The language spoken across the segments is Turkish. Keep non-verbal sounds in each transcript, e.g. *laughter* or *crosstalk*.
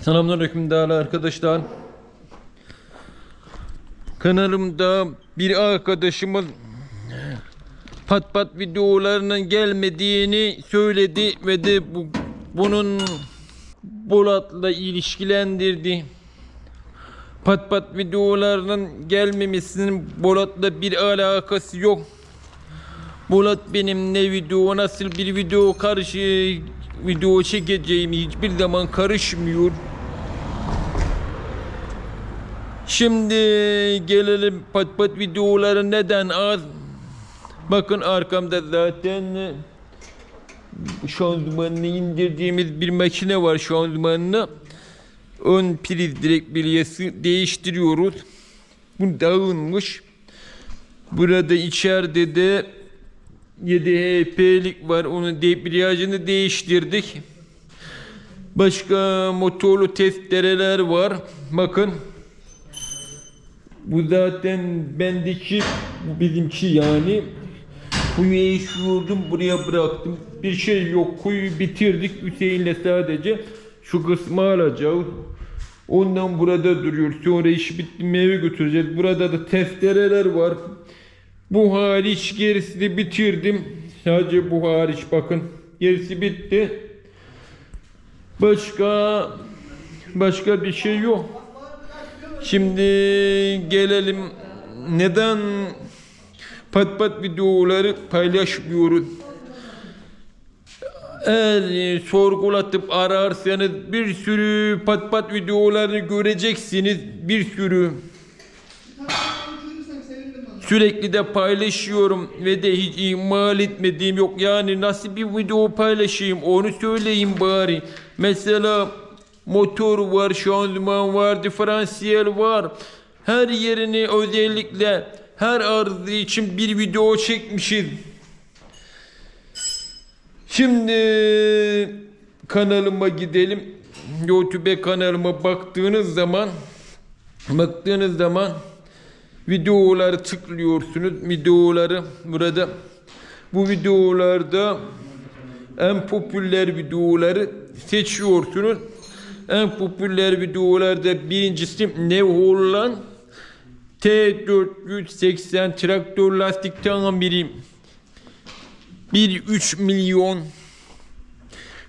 Selamünaleyküm değerli arkadaşlar. Kanalımda bir arkadaşımız pat pat videolarının gelmediğini söyledi ve de bu, bunun Bolat'la ilişkilendirdi. Pat pat videolarının gelmemesinin Bolat'la bir alakası yok. Bolat benim ne video nasıl bir video karşı video çekeceğimi hiçbir zaman karışmıyor. Şimdi gelelim pat pat videoları neden az? Bakın arkamda zaten e, şanzımanını indirdiğimiz bir makine var şanzımanını. Ön priz direkt bilyesi değiştiriyoruz. Bu dağılmış. Burada içeride de 7 HP'lik var. Onun debriyajını değiştirdik. Başka motorlu testereler var. Bakın. Bu zaten bendeki bu bizimki yani. Kuyuya eşiyordum buraya bıraktım. Bir şey yok. Kuyu bitirdik. Hüseyin'le sadece şu kısmı alacağız. Ondan burada duruyor. Sonra iş bitti eve götüreceğiz. Burada da testereler var. Bu hariç gerisini bitirdim. Sadece bu hariç bakın. Gerisi bitti. Başka başka bir şey yok. Şimdi gelelim neden pat pat videoları paylaşmıyoruz? Eğer sorgulatıp ararsanız bir sürü pat pat videolarını göreceksiniz. Bir sürü. Sürekli de paylaşıyorum ve de hiç ihmal etmediğim yok. Yani nasıl bir video paylaşayım onu söyleyeyim bari. Mesela motor var, şanzıman var, diferansiyel var. Her yerini özellikle her arıza için bir video çekmişiz. Şimdi kanalıma gidelim. YouTube kanalıma baktığınız zaman baktığınız zaman videoları tıklıyorsunuz. Videoları burada bu videolarda en popüler videoları seçiyorsunuz. En popüler videolarda birincisi ne Holland T480 traktör lastik tamiri 1.3 milyon.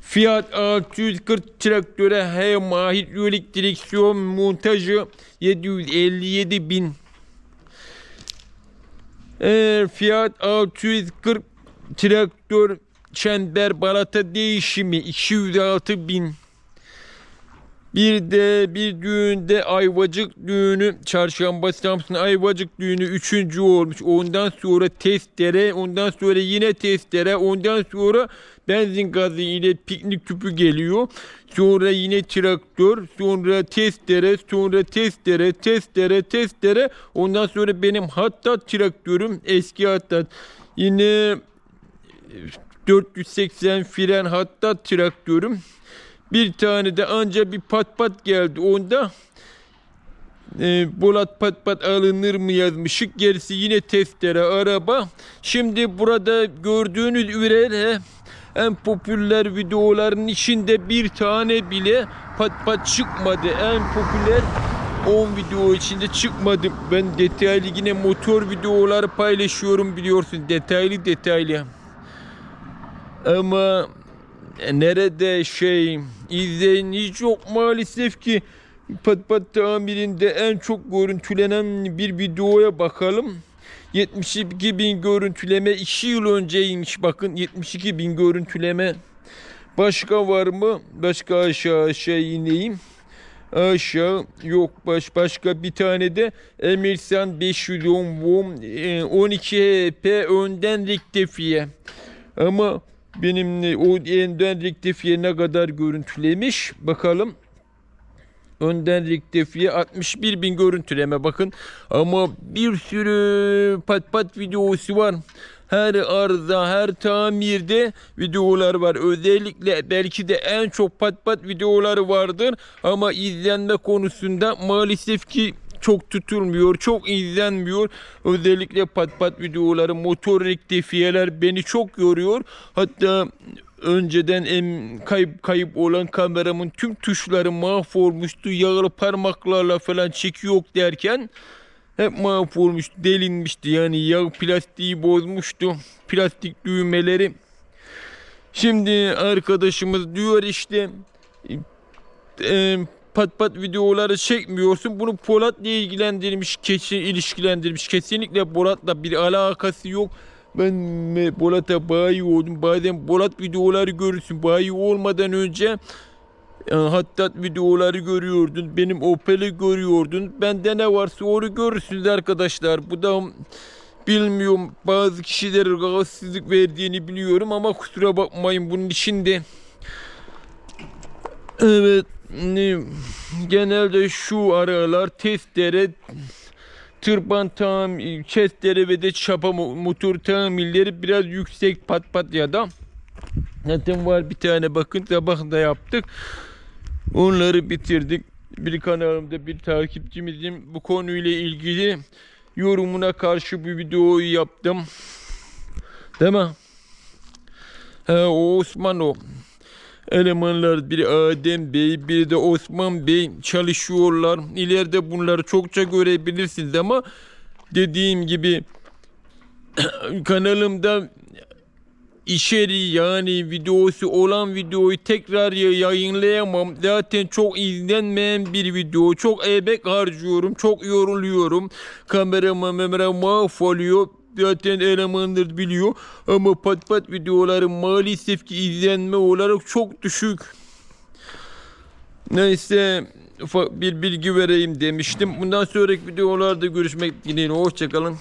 Fiat 640 traktöre HEMA hidrolik direksiyon montajı 757 bin. Eğer Fiat 640 traktör çember balata değişimi 206 bin. Bir de bir düğünde Ayvacık düğünü, Çarşamba Samsun Ayvacık düğünü üçüncü olmuş. Ondan sonra testere, ondan sonra yine testere, ondan sonra benzin gazı ile piknik tüpü geliyor. Sonra yine traktör, sonra testere, sonra testere, testere, testere. Ondan sonra benim hatta traktörüm eski hatta yine 480 fren hatta traktörüm. Bir tane de anca bir pat pat geldi. Onda e, Bolat pat pat alınır mı yazmışık. Gerisi yine testere araba. Şimdi burada gördüğünüz üzere en popüler videoların içinde bir tane bile pat pat çıkmadı. En popüler 10 video içinde çıkmadı. Ben detaylı yine motor videoları paylaşıyorum biliyorsun. Detaylı detaylı. Ama nerede şey izleyen hiç yok maalesef ki pat pat tamirinde en çok görüntülenen bir videoya bakalım. 72 bin görüntüleme 2 yıl önceymiş bakın 72 bin görüntüleme. Başka var mı? Başka aşağı aşağı ineyim. Aşağı yok baş başka bir tane de Emirsan 510 Vom e, 12 HP önden rektifiye. Ama benim o önden rektifiye ne kadar görüntülemiş bakalım. Önden rektifiye 61 bin görüntüleme bakın. Ama bir sürü pat pat videosu var. Her arıza, her tamirde videolar var. Özellikle belki de en çok pat pat videoları vardır. Ama izlenme konusunda maalesef ki çok tutulmuyor, çok izlenmiyor. Özellikle pat pat videoları, motor rektifiyeler beni çok yoruyor. Hatta önceden en kayıp kayıp olan kameramın tüm tuşları mahvolmuştu. Yağlı parmaklarla falan çeki yok derken hep mahvolmuştu, delinmişti. Yani yağ plastiği bozmuştu. Plastik düğmeleri. Şimdi arkadaşımız diyor işte e, pat pat videoları çekmiyorsun. Bunu Polat'la ilgilendirmiş, kesin ilişkilendirmiş. Kesinlikle Polat'la bir alakası yok. Ben Polat'a bayi oldum. Bazen Polat videoları görürsün. Bayi olmadan önce e, hatta videoları görüyordun. Benim Opel'i görüyordun. Bende ne varsa onu görürsünüz arkadaşlar. Bu da bilmiyorum bazı kişilere rahatsızlık verdiğini biliyorum ama kusura bakmayın bunun içinde. Evet genelde şu aralar testere tırpan tamir, testere ve de çapa mo- motor tamirleri biraz yüksek pat pat ya da zaten var bir tane bakın sabah da yaptık. Onları bitirdik. Bir kanalımda bir takipçimizin bu konuyla ilgili yorumuna karşı bir videoyu yaptım. Değil mi? He, o Osman. Elemanlar biri Adem Bey, biri de Osman Bey çalışıyorlar. İleride bunları çokça görebilirsiniz ama dediğim gibi *clears throat* kanalımda içeriği yani videosu olan videoyu tekrar ya- yayınlayamam. Zaten çok izlenmeyen bir video. Çok emek harcıyorum. Çok yoruluyorum. Kamerama memera mahvoluyor. Zaten elemanlar biliyor. Ama pat pat videolarım maalesef ki izlenme olarak çok düşük. Neyse ufak bir bilgi vereyim demiştim. Bundan sonraki videolarda görüşmek dileğiyle. Hoşçakalın.